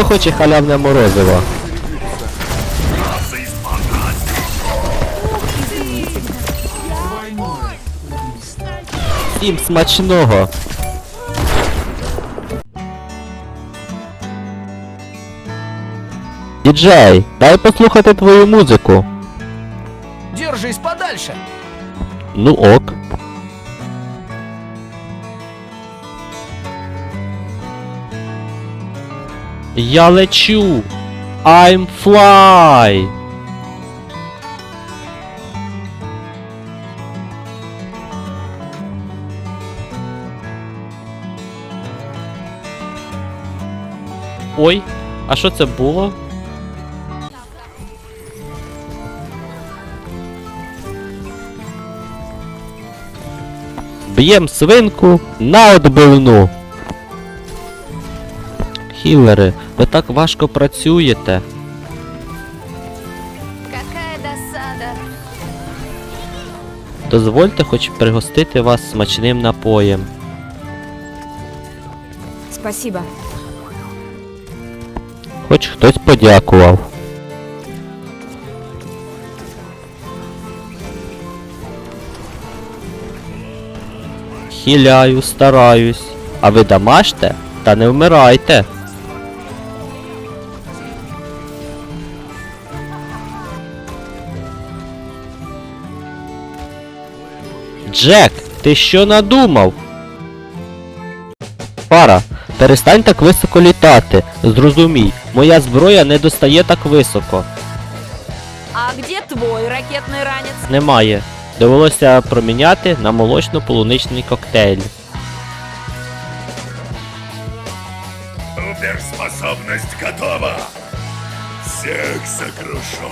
Хто хоче халявне морозиво? Всім смачного! Діджей, дай послухати твою музику. Держись подальше. Ну ок. Я лечу. I'm fly. Ой, а що це було? Б'єм свинку на отбивну. Хілери, ви так важко працюєте. Какая досада. Дозвольте хоч пригостити вас смачним напоєм. Спасибо. Хоч хтось подякував. Хіляю, стараюсь. А ви дамажте та не вмирайте. Джек, ти що надумав? Пара, перестань так високо літати. Зрозумій, моя зброя не достає так високо. А где твой ракетный ранец? Немає. Довелося проміняти на молочно-полуничний коктейль. Суперспособность готова! Всех сокрушу!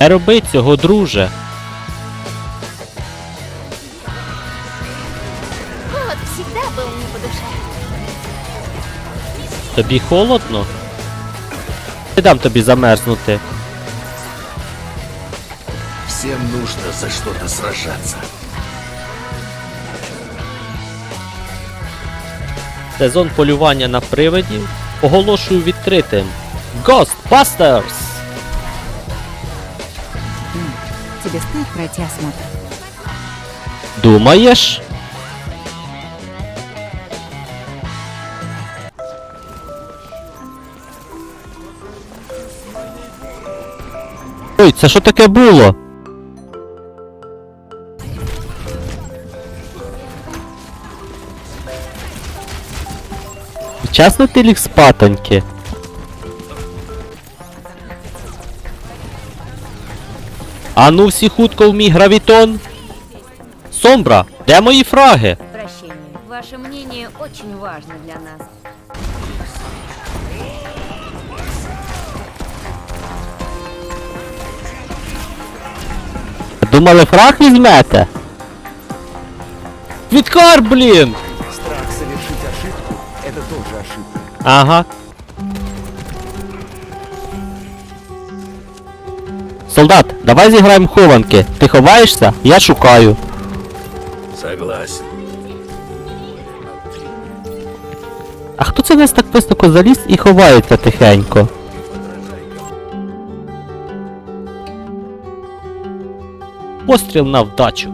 Не роби цього, друже. Тобі холодно? Не дам тобі замерзнути. Всем нужно за что-то сражаться. Сезон полювання на привидів оголошую відкритим. Ghostbusters! Тебе стоит пройти осмотр? Думаєш? Ой, це що таке було? Чесно ти ліг спатоньки? А ну всі хутко в мій гравітон. Сомбра, де мої фраги? Прощение. Ваше мнение очень важно для нас. Думали фраг візьмете? Відкар, блін! Страх совершить ошибку – это тоже ошибка. Ага. Солдат, давай зіграємо в хованки. Ти ховаєшся? Я шукаю. Согласен. А хто це в нас так високо заліз і ховається тихенько? Постріл на вдачу.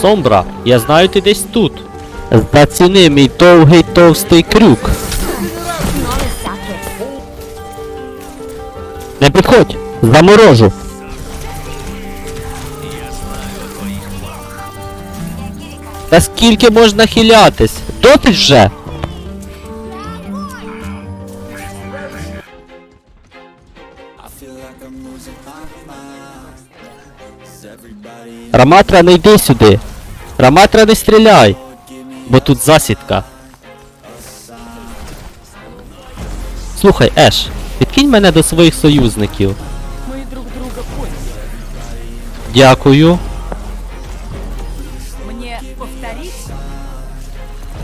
Сомбра, я знаю ти десь тут. Заціни мій довгий товстий крюк. Не підходь! Заморожу! Та скільки можна хилятись? Досить вже! Раматра, не йди сюди! Раматра, не стріляй! Бо тут засідка. Слухай, Еш, підкинь мене до своїх союзників. Дякую.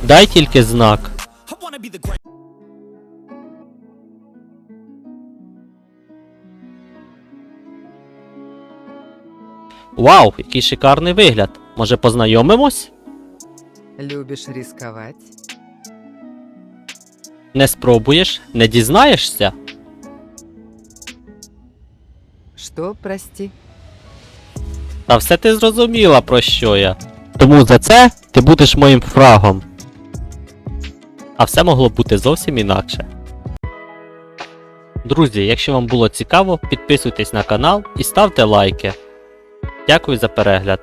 Дай тільки знак. Вау, який шикарний вигляд. Може познайомимось? Любишь рисковать? Не спробуєш, не дізнаєшся. Что, прости? Та все ти зрозуміла, про що я. Тому за це ти будеш моїм фрагом. А все могло бути зовсім інакше. Друзі, якщо вам було цікаво, підписуйтесь на канал і ставте лайки. Дякую за перегляд.